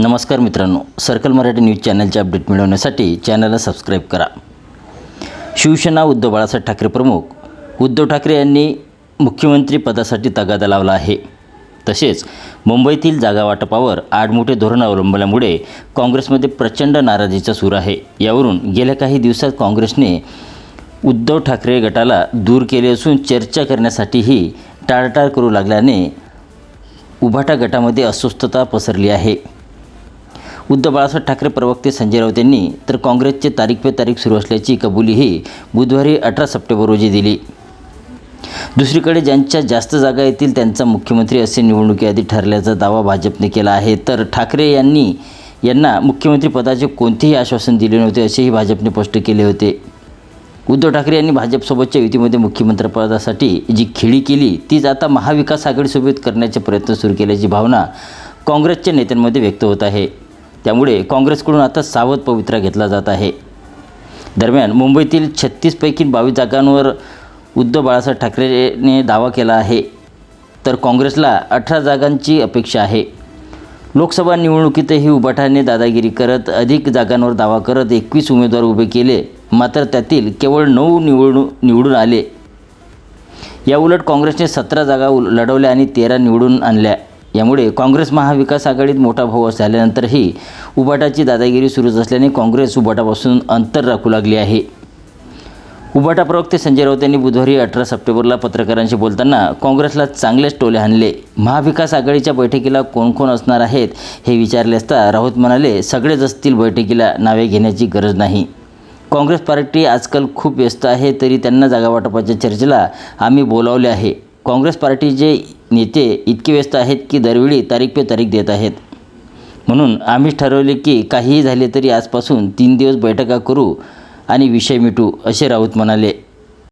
नमस्कार मित्रांनो circle Marathi news चॅनलचे अपडेट मिळवण्यासाठी चॅनलला सबस्क्राईब करा. शिवसेना उद्धव बाळासाहेब ठाकरे प्रमुख उद्धव ठाकरे यांनी मुख्यमंत्री पदासाठी तगादा लावला आहे. तसेच मुंबईतील जागा वाटपावर आडमुठे धोरण अवलंबल्यामुळे काँग्रेसमध्ये प्रचंड नाराजीचा सूर आहे. यावरून गेल्या काही दिवसात काँग्रेसने उद्धव ठाकरे गटाला दूर केले असून चर्चा करण्यासाठीही टाळटाळ करू लागल्याने उभाटा गटामध्ये अस्वस्थता पसरली आहे. उद्धव बाळासाहेब ठाकरे प्रवक्ते संजय राऊत यांनी तर काँग्रेसचे तारीख पे तारीख सुरू असल्याची कबुलीही बुधवारी अठरा सप्टेंबर रोजी दिली. दुसरीकडे ज्यांच्या जास्त जागा येतील त्यांचा मुख्यमंत्री असे निवडणुकीआधी ठरल्याचा दावा भाजपने केला आहे. तर ठाकरे यांनी यांना मुख्यमंत्री पदाचे कोणतेही आश्वासन दिले नव्हते असेही भाजपने स्पष्ट केले होते. उद्धव ठाकरे यांनी भाजपसोबतच्या युतीमध्ये मुख्यमंत्रीपदासाठी जी खेळी केली तीच आता महाविकास आघाडीसोबत करण्याचे प्रयत्न सुरू केल्याची भावना काँग्रेसच्या नेत्यांमध्ये व्यक्त होत आहे. त्यामुळे काँग्रेसकडून आता सावध पवित्रा घेतला जात आहे. दरम्यान मुंबईतील छत्तीसपैकी बावीस जागांवर उद्धव बाळासाहेब ठाकरेने दावा केला आहे. तर काँग्रेसला अठरा जागांची अपेक्षा आहे. लोकसभा निवडणुकीतही उबाठाने दादागिरी करत अधिक जागांवर दावा करत एकवीस उमेदवार उभे केले. मात्र त्यातील केवळ नऊ निवडणू निवडून आले. याउलट काँग्रेसने सतरा जागा उल- लढवल्या आणि तेरा निवडून आणल्या. यामुळे काँग्रेस महाविकास आघाडीत मोठा भाऊ झाल्यानंतरही उबाटाची दादागिरी सुरूच असल्याने काँग्रेस उबाटापासून अंतर राखू लागली आहे. उबाटा प्रवक्ते संजय राऊत यांनी बुधवारी अठरा सप्टेंबरला पत्रकारांशी बोलताना काँग्रेसला चांगलेच टोले हाणले. महाविकास आघाडीच्या बैठकीला कोण कोण असणार आहेत हे विचारले असता राऊत म्हणाले सगळेच असतील बैठकीला नावे घेण्याची गरज नाही. काँग्रेस पार्टी आजकाल खूप व्यस्त आहे तरी त्यांना जागावाटपाच्या चर्चेला आम्ही बोलावले आहे. काँग्रेस पार्टीचे नेते इतके व्यस्त आहेत की दरवेळी तारीख पे तारीख देत आहेत. म्हणून आम्हीच ठरवले की काहीही झाले तरी आजपासून तीन दिवस बैठका करू आणि विषय मिटू असे राऊत म्हणाले.